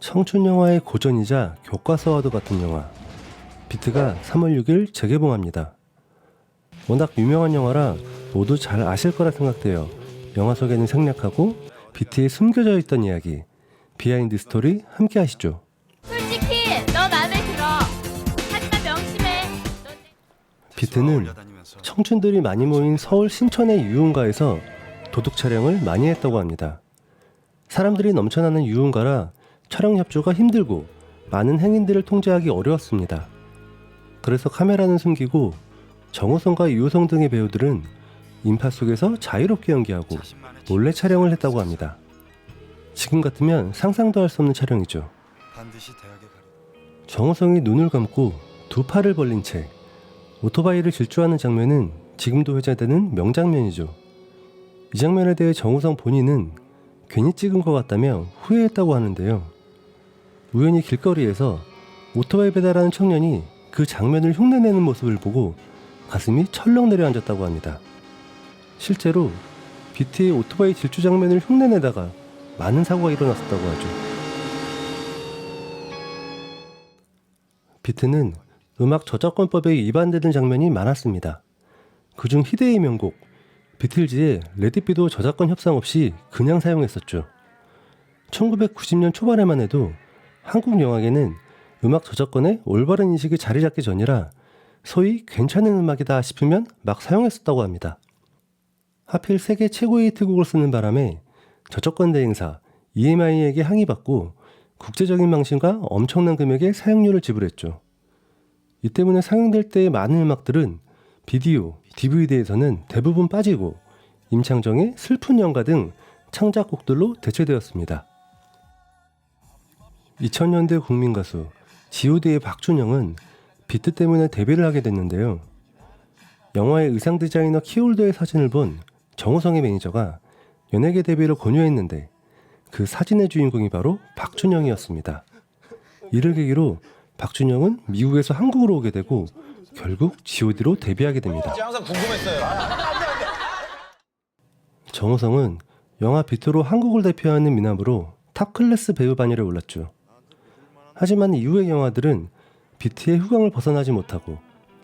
청춘 영화의 고전이자 교과서와도 같은 영화 비트가 3월 6일 재개봉합니다. 워낙 유명한 영화라 모두 잘 아실 거라 생각돼요. 영화 속에는 생략하고 비트에 숨겨져 있던 이야기 비하인드 스토리 함께 하시죠. 솔직히 너 마음에 들어. 하지만 명심해. 비트는 청춘들이 많이 모인 서울 신촌의 유흥가에서 도둑 촬영을 많이 했다고 합니다. 사람들이 넘쳐나는 유흥가라 촬영 협조가 힘들고 많은 행인들을 통제하기 어려웠습니다. 그래서 카메라는 숨기고 정우성과 유호성 등의 배우들은 인파 속에서 자유롭게 연기하고 몰래 촬영을 했다고 합니다. 지금 같으면 상상도 할 수 없는 촬영이죠. 정우성이 눈을 감고 두 팔을 벌린 채 오토바이를 질주하는 장면은 지금도 회자되는 명장면이죠. 이 장면에 대해 정우성 본인은 괜히 찍은 것 같다며 후회했다고 하는데요. 우연히 길거리에서 오토바이 배달하는 청년이 그 장면을 흉내내는 모습을 보고 가슴이 철렁 내려앉았다고 합니다. 실제로 비트의 오토바이 질주 장면을 흉내내다가 많은 사고가 일어났었다고 하죠. 비트는 음악 저작권법에 위반되는 장면이 많았습니다. 그중 희대의 명곡 비틀즈의 레디비도 저작권 협상 없이 그냥 사용했었죠. 1990년 초반에만 해도 한국 영화계는 음악 저작권의 올바른 인식이 자리 잡기 전이라 소위 괜찮은 음악이다 싶으면 막 사용했었다고 합니다. 하필 세계 최고의 히트곡을 쓰는 바람에 저작권 대행사 EMI에게 항의받고 국제적인 망신과 엄청난 금액의 사용료를 지불했죠. 이 때문에 상영될 때의 많은 음악들은 비디오, DVD에서는 대부분 빠지고 임창정의 슬픈 연가 등 창작곡들로 대체되었습니다. 2000년대 국민 가수 G.O.D의 박준영은 비트 때문에 데뷔를 하게 됐는데요. 영화의 의상 디자이너 키홀더의 사진을 본 정우성의 매니저가 연예계 데뷔를 권유했는데 그 사진의 주인공이 바로 박준영이었습니다. 이를 계기로 박준영은 미국에서 한국으로 오게 되고 결국 G.O.D로 데뷔하게 됩니다. 항상 궁금했어요. 정우성은 영화 비트로 한국을 대표하는 미남으로 탑 클래스 배우 반열에 올랐죠. 하지만 이후의 영화들은 비트의 후광을 벗어나지 못하고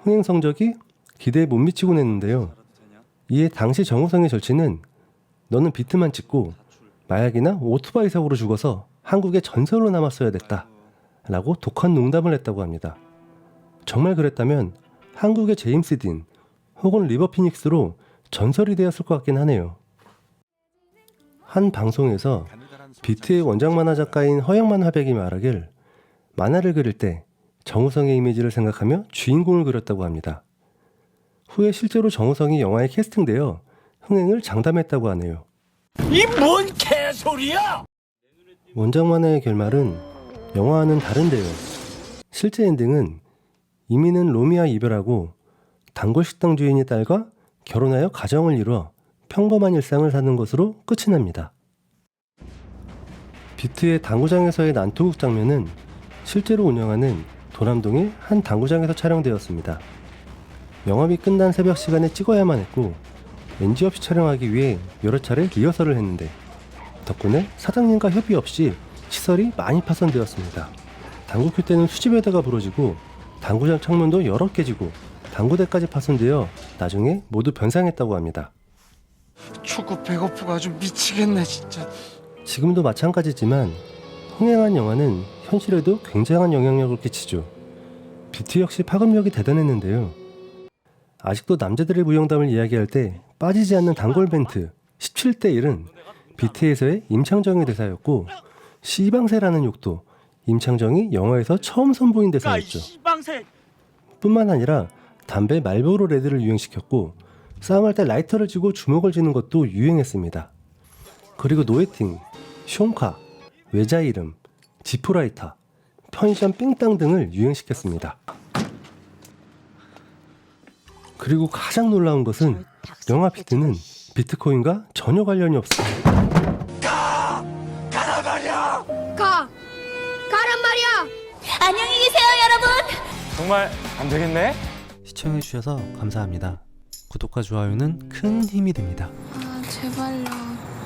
흥행 성적이 기대에 못 미치곤 했는데요. 이에 당시 정우성의 절친은 너는 비트만 찍고 마약이나 오토바이 사고로 죽어서 한국의 전설로 남았어야 됐다. 라고 독한 농담을 했다고 합니다. 정말 그랬다면 한국의 제임스 딘 혹은 리버 피닉스로 전설이 되었을 것 같긴 하네요. 한 방송에서 비트의 원작 만화 작가인 허영만 화백이 말하길 만화를 그릴 때 정우성의 이미지를 생각하며 주인공을 그렸다고 합니다. 후에 실제로 정우성이 영화에 캐스팅되어 흥행을 장담했다고 하네요. 이 뭔 개소리야? 원작 만화의 결말은 영화와는 다른데요. 실제 엔딩은 이민은 로미와 이별하고 단골 식당 주인의 딸과 결혼하여 가정을 이루어 평범한 일상을 사는 것으로 끝이 납니다. 비트의 당구장에서의 난투극 장면은 실제로 운영하는 도남동의 한 당구장에서 촬영되었습니다. 영업이 끝난 새벽 시간에 찍어야만 했고 NG 없이 촬영하기 위해 여러 차례 리허설을 했는데 덕분에 사장님과 협의 없이 시설이 많이 파손되었습니다. 당구 큐 때는 수집에다가 부러지고 당구장 창문도 여러 깨지고 당구대까지 파손되어 나중에 모두 변상했다고 합니다. 축구 배고프고 아주 미치겠네 진짜. 지금도 마찬가지지만 흥행한 영화는 현실에도 굉장한 영향력을 끼치죠. 비트 역시 파급력이 대단했는데요. 아직도 남자들의 무용담을 이야기할 때 빠지지 않는 단골 멘트 17대 1은 비트에서의 임창정의 대사였고 시방새라는 욕도 임창정이 영화에서 처음 선보인 대사였죠. 뿐만 아니라 담배 말보로 레드를 유행시켰고 싸움할 때 라이터를 쥐고 주먹을 쥐는 것도 유행했습니다. 그리고 노예팅, 숑카, 외자 이름, 지프라이터, 편의점 삥땅 등을 유행시켰습니다. 그리고 가장 놀라운 것은 영화 비트는 비트코인과 전혀 관련이 없습니다. 가! 가란 말이야! 안녕히 계세요, 여러분! 정말 안 되겠네. 시청해주셔서 감사합니다. 구독과 좋아요는 큰 힘이 됩니다. 아, 제발요.